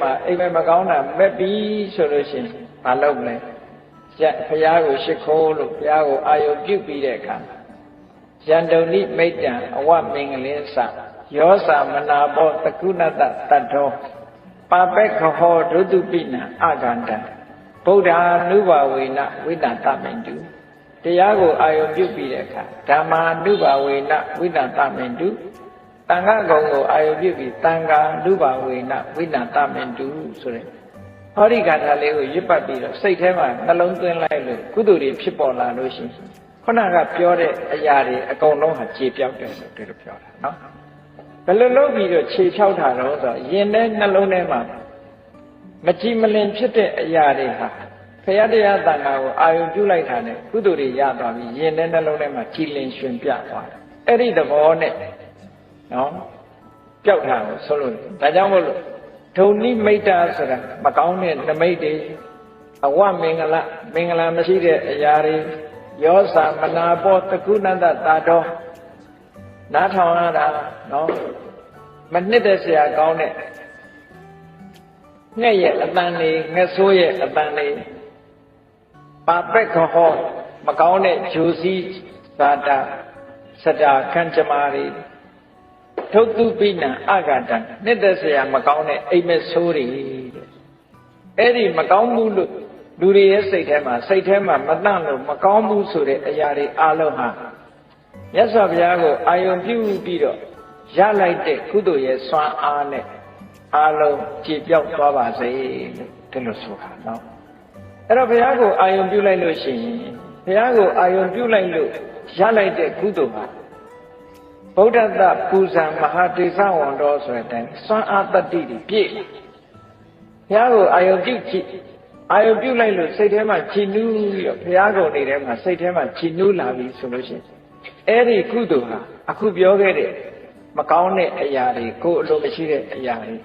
မှာအိမ်မက်မကောင်းတာမက်ပြီးဆိုလို့ရှိရင်မလုပ်မလဲရဘုရားကိုရှ िख ိုးလို့ဘုရားကိုအာယုပြုပြီးတဲ့အခါယန္တုန်ိမိတ်တံအဝမင်္ဂလင်းစယောစာမနာဘောတကုဏတတတ္တောပါပက်ခဟောဒုတုပိနံအကန္တံဗုဒ္ဓ ानु ဘာဝေနဝိတ္တတမိန်တုတရားကိုအာယုပြုပြီးတဲ့အခါဓမ္မာနုဘာဝေနဝိတ္တတမိန်တု တန်ခါကုံကိုအာယုပြုပြီးတန်ခါနုဘာဝေနဝိတ္တတမိန်တုဆိုတဲ့ဟောဒီကထာလေးကိုရွတ်ပတ်ပြီးတော့စိတ်ထဲမှာနှလုံးသွင်းလိုက်လို့ကုသိုလ်တွေဖြစ်ပေါ်လာလို့ရှိရင်ခုနကပြောတဲ့အရာတွေအကုန်လုံးဟာခြေပြောက်တယ်လို့ဒီလိုပြောတာနော်ဘယ်လိုလုပ်ပြီးတော့ခြေဖြောက်တာတော့ဆိုတော့ရင်ထဲနှလုံးထဲမှာမကြည်မလင်ဖြစ်တဲ့အရာတွေဟာဖရာတရားတန်ခါကိုအာယုပြုလိုက်တာနဲ့ကုသိုလ်တွေရသွားပြီးရင်ထဲနှလုံးထဲမှာကြည်လင်ရှင်ပြသွားတယ်အဲ့ဒီသဘောနဲ့ နော်ပျောက်တာကိုဆိုလို့ဒါကြောင့်မို့လို့ဒုံနိမိတ်တာဆိုတာမကောင်းတဲ့နမိတ်တွေအဝမင်္ဂလမင်္ဂလာမရှိတဲ့အရာတွေယောစာမနာဘောတကုဏတတာတော်နားထောင်ရတာနော်မနှစ်တဲ့ဆရာကောင်းတဲ့ငှက်ရဲ့အတန်လေးငှက်ဆိုးရဲ့အတန်လေးပါပက်ခဟောမကောင်းတဲ့ဂျိုစီဇာတာစတာခန့်ကြမာတွေ ထုတ်သူပိနံအဂတံနှစ်သက်ဆရာမကောင်းတဲ့အိမ်မက်ဆိုးတွေတဲ့အဲ့ဒီမကောင်းမှုလို့လူတွေရဲ့စိတ်ထဲမှာစိတ်ထဲမှာမတန့်လို့မကောင်းဘူးဆိုတဲ့အရာတွေအလုံးဟာမြတ်စွာဘုရားကိုအာယုံပြုပြီးတော့ရလိုက်တဲ့ကုသိုလ်ရဲ့စွမ်းအားနဲ့အလုံးကြည်ပြောက်သွားပါစေလို့ဒီလိုဆိုတာနော်အဲ့တော့ဘုရားကိုအာယုံပြုလိုက်လို့ရှိရင်ဘုရားကိုအာယုံပြုလိုက်လို့ရလိုက်တဲ့ကုသိုလ်ဟာ ဗုဒ္ဓတပူဇံမဟာတေသဝံတော်ဆိုတဲ့အတိုင်းစွမ်းအားတတ္တိတွေပြည့်ဘုရားကိုအာယုံပြုကြည့်အာယုံပြုလိုက်လို့စိတ်ထဲမှာချီနူးပြီးတော့ဘုရားကုံနေထဲမှာစိတ်ထဲမှာချီနူးလာပြီဆိုလို့ရှိရင်အဲ့ဒီကုသိုလ်ဟာအခုပြောခဲ့တဲ့မကောင်းတဲ့အရာတွေကိုယ်အလိုမရှိတဲ့အရာတွေ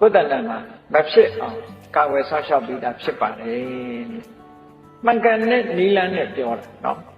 ကိုယ်တဏ္ဍာမှာမဖြစ်အောင်ကာဝယ်ဆောက်ရှောက်ပြီးသားဖြစ်ပါတယ်မှန်ကန်တဲ့နီလန်းနဲ့ပြောတာနော်